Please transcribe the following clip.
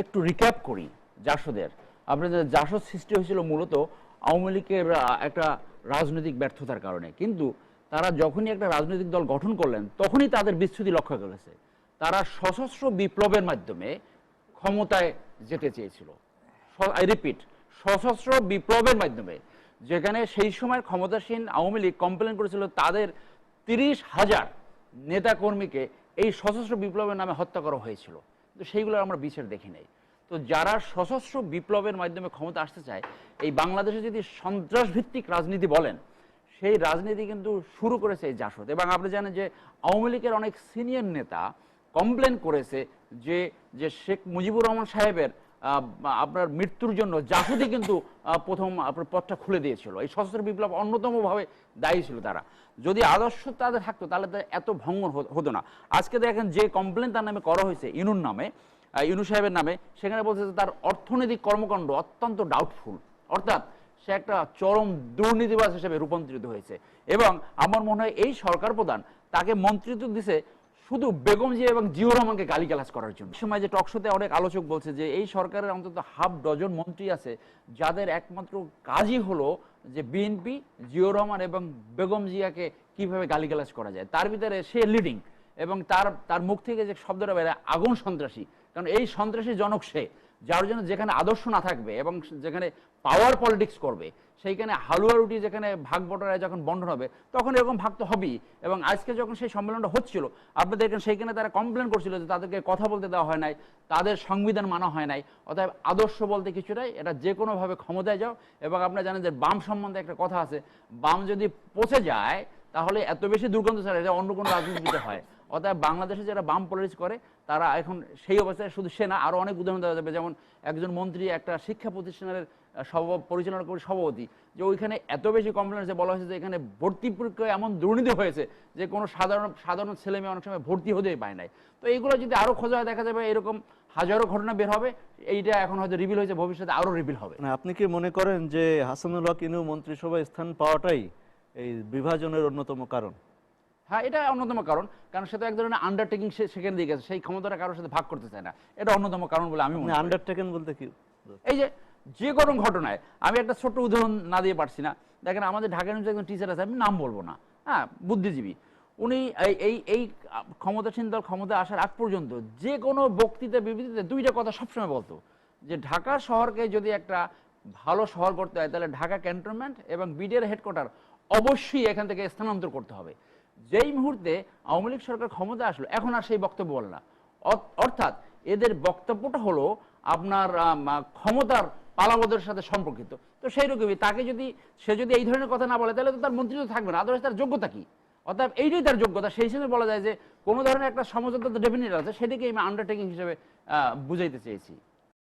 একটু রিক্যাপ করি জাসদের, আপনাদের জাসদ সৃষ্টি হয়েছিল মূলত আওয়ামী লীগের একটা রাজনৈতিক ব্যর্থতার কারণে। কিন্তু তারা যখনই একটা রাজনৈতিক দল গঠন করলেন, তখনই তাদের বিচ্ছুতি লক্ষ্য করেছে। তারা সশস্ত্র বিপ্লবের মাধ্যমে ক্ষমতায় যেতে চেয়েছিল। আই রিপিট সশস্ত্র বিপ্লবের মাধ্যমে। যেখানে সেই সময় ক্ষমতাসীন আওয়ামী লীগ কমপ্লেন করেছিল তাদের তিরিশ হাজার নেতাকর্মীকে এই সশস্ত্র বিপ্লবের নামে হত্যা করা হয়েছিল। কিন্তু সেইগুলো আমরা বিচার দেখি নাই। তো যারা সশস্ত্র বিপ্লবের মাধ্যমে ক্ষমতা আসতে চায়, এই বাংলাদেশে যদি সন্ত্রাস ভিত্তিক রাজনীতি বলেন, সেই রাজনীতি কিন্তু শুরু করেছে এই জাসদ। এবং আপনি জানেন যে আওয়ামী লীগের অনেক সিনিয়র নেতা কমপ্লেন করেছে যে যে শেখ মুজিবুর রহমান সাহেবের আপনার মৃত্যুর জন্য জাসদই কিন্তু প্রথম আপনার পথটা খুলে দিয়েছিল। এই সশস্ত্র বিপ্লব অন্যতমভাবে দায়ী ছিল তারা। যদি আদর্শ তাদের থাকতো, তাহলে এত ভঙ্গ হতো- না। আজকে দেখেন যে কমপ্লেন তার নামে করা হয়েছে, ইনুর নামে ইনু সাহেবের নামে, সেখানে বলছে তার অর্থনৈতিক কর্মকাণ্ড অত্যন্ত ডাউটফুল অর্থাৎ সে একটা চরম দুর্নীতিবাজ হিসেবে রূপান্তরিত হয়েছে। এবং আমার মনে হয় এই সরকার প্রধান তাকে মন্ত্রিত্ব দিছে শুধু বেগম জিয়া এবং জিও রহমানকে গালিগালাজ করার জন্য। সময় যে টকশোতে অনেক আলোচক বলছে যে, এই সরকারের অন্তত হাফ ডজন মন্ত্রী আছে, যাদের একমাত্র কাজই হলো যে বিএনপি জিও রহমান এবং বেগম জিয়াকে কীভাবে গালিগালাজ করা যায়। তার ভিতরে সে লিডিং এবং তার তার মুখ থেকে যে শব্দটা বেড়ে আগুন সন্ত্রাসী। কারণ এই সন্ত্রাসী জনক সে। যার জন্য যেখানে আদর্শ না থাকবে এবং যেখানে পাওয়ার পলিটিক্স করবে, সেইখানে হালুয়া রুটি যেখানে ভাগ বটরায় যখন বন্টন হবে, তখন এরকম ভাগ তো হবেই। এবং আজকে যখন সেই সম্মেলনটা হচ্ছিল আপনি দেখেন সেইখানে তারা কমপ্লেন করছিল যে তাদেরকে কথা বলতে দেওয়া হয় নাই, তাদের সংবিধান মানা হয় নাই, অতএব আদর্শ বলতে কিছু নাই এটা যে কোনোভাবে ক্ষমতায় যাও। এবং আপনারা জানেন যে বাম সম্বন্ধে একটা কথা আছে, বাম যদি পচে যায়, তাহলে এত বেশি দুর্গন্ধ ছাড়া এটা অন্য কোনো রাজনীতিতে হয়। অতএব বাংলাদেশে যারা বাম পলিটিক্স করে, তারা এখন সেই অবস্থায় শুধু সে না আরও অনেক উদাহরণ দেওয়া যাবে। যেমন একজন মন্ত্রী একটা শিক্ষা প্রতিষ্ঠানের সভা, পরিচালনা করে সভাপতি, যে ওইখানে এত বেশি কমপ্লেন আছে বলা হয়েছে যে এখানে ভর্তি প্রক্রিয়া এমন দুর্নীতি হয়েছে যে কোনো সাধারণ সাধারণ ছেলে মেয়ে অনেক সময় ভর্তি হতেই পায় নাই। তো এইগুলো যদি আরও খোঁজা হয় দেখা যাবে, এরকম হাজারো ঘটনা বের হবে, এইটা এখন হয়তো রিভিল হয়েছে, ভবিষ্যতে আরও রিভিল হবে। মানে আপনি কি মনে করেন যে হাসানুল হক ইনু মন্ত্রিসভায় স্থান পাওয়াটাই এই বিভাজনের অন্যতম কারণ? হ্যাঁ এটা অন্যতম কারণ। কারণ সে তো এক ধরনের আন্ডারটেকিং সেখানে দিয়ে গেছে সেই ক্ষমতাটা কারোর সাথে ভাগ করতে চায় না। এটা অন্যতম কারণ বলে আমি মনে আপনি বলতে কি? এই যে যে কোনো ঘটনায় আমি একটা ছোট্ট উদাহরণ না দিয়ে পারছি না। দেখেন আমাদের ঢাকা ইউনিভার্সিটি একজন টিচার আছে আমি নাম বলব না। হ্যাঁ বুদ্ধিজীবী। উনি এই এই এই ক্ষমতাসীন দল ক্ষমতা আসার আগ পর্যন্ত যে কোনো বক্তৃতা বিবৃতিতে দুইটা কথা সবসময় বলতো। যে ঢাকা শহরকে যদি একটা ভালো শহর করতে হয় তাহলে ঢাকা ক্যান্টনমেন্ট এবং বিডিআর হেডকোয়ার্টার অবশ্যই এখান থেকে স্থানান্তর করতে হবে। যেই মুহূর্তে আওয়ামী লীগ সরকার ক্ষমতা আসলো, এখন আর সেই বক্তব্য বলে না। অর্থাৎ এদের বক্তব্যটা হলো আপনার ক্ষমতার পালাবদের সাথে সম্পর্কিত। তো সেই রকমই তাকে যদি, সে যদি এই ধরনের কথা না বলে, তাহলে তো তার মন্ত্রিত্ব থাকবে না আদারওয়াইজ তার যোগ্যতা কি? অর্থাৎ এইটাই তার যোগ্যতা, সেই হিসেবে বলা যায় যে কোনো ধরনের একটা সমঝোতা তো ডেফিনেট আছে সেটাকে আমি আন্ডারটেকিং হিসেবে বুঝাইতে চেয়েছি।